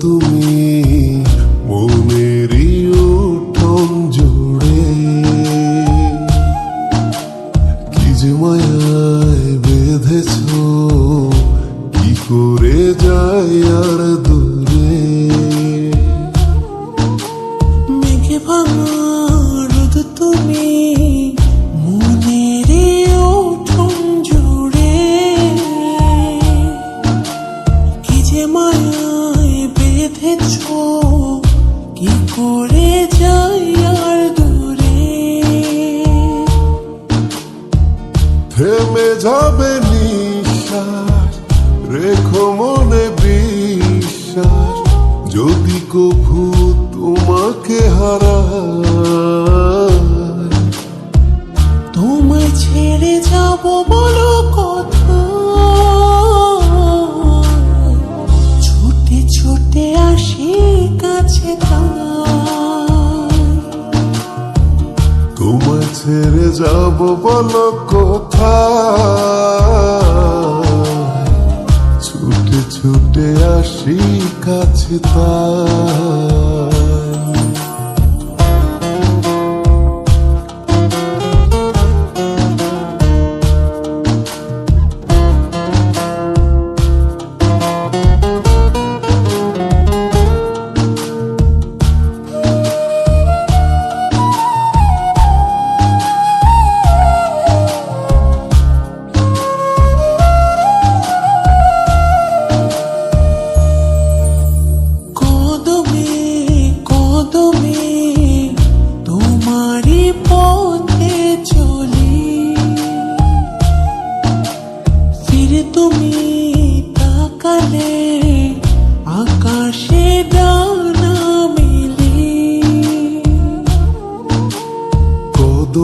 তুমি মনেরই উঠোন জুড়ে কি যে মায়ায় বেঁধেছ কি করে যায় আর কি করে যাই আর দূরে? থেমে যাবে নিঃশ্বাস রেখো মনে বিশ্বাস যদি কভু তোমাকে হারায়। তোমায় ছেড়ে যাব বলো কথা। ছুটে ছুটে আসি কাছে তোমায় ছেড়ে যাব বলো কথা ছুটে ছুটে আসি কাছে তাই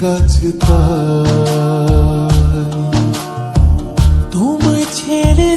কাছে তাই। তোমায় ছেড়ে